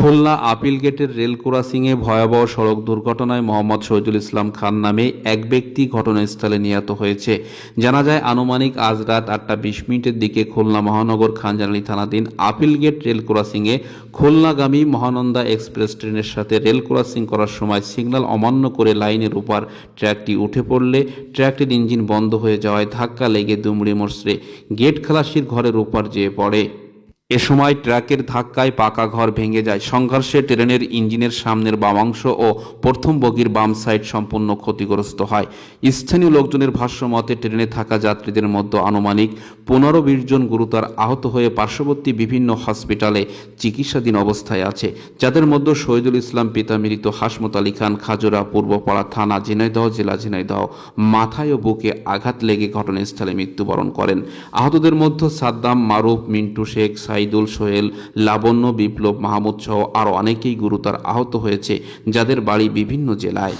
Khulna appeal গেটের rail ক্রসিংয়ে ভয়াবহ সড়ক দুর্ঘটনায় মোহাম্মদ শহীদুল ইসলাম খান নামে এক ব্যক্তি ঘটনাস্থলে নিহত হয়েছে। জানা যায়, আনুমানিক আজ রাত আটটা বিশ মিনিটের দিকে খুলনা মহানগর খানজানালি থানাধীন আপিল গেট রেল ক্রসিংয়ে খুলনাগামী মহানন্দা এক্সপ্রেস ট্রেনের সাথে রেল ক্রসিং করার সময় সিগন্যাল অমান্য করে লাইনের উপর ট্র্যাকটি উঠে পড়লে ট্র্যাকটির ইঞ্জিন বন্ধ হয়ে যাওয়ায় ধাক্কা লেগে দুমড়ি মোচড়ে গেট খালাসির ঘরের উপর যেয়ে পড়ে। এ সময় ট্রাকের ধাক্কায় পাকা ঘর ভেঙে যায়। সংঘর্ষে ট্রেনের ইঞ্জিনের সামনের বামাংশ ও প্রথম বগির বাম সাইড সম্পূর্ণ ক্ষতিগ্রস্ত হয়। স্থানীয় লোকজনের ভাষ্য মতে, ট্রেনে থাকা যাত্রীদের মধ্যে আনুমানিক পনেরো বিশ জন গুরুতর আহত হয়ে পার্শ্ববর্তী বিভিন্ন হসপিটালে চিকিৎসাধীন অবস্থায় আছে। যাদের মধ্যে শহীদুল ইসলাম, পিতা মৃত হাসমত আলী খান, খাজুরা পূর্বপাড়া থানা, ঝিনাইদহ, জেলা ঝিনাইদহ মাথায় ও বুকে আঘাত লেগে ঘটনাস্থলে মৃত্যুবরণ করেন। আহতদের মধ্যে সাদ্দাম মারুফ, মিন্টু শেখ সাইদুল সোহেল, লাবণ্য, বিপ্লব, মাহমুদ সহ আরও অনেকেই গুরুতর আহত হয়েছে, যাদের বাড়ি বিভিন্ন জেলায়।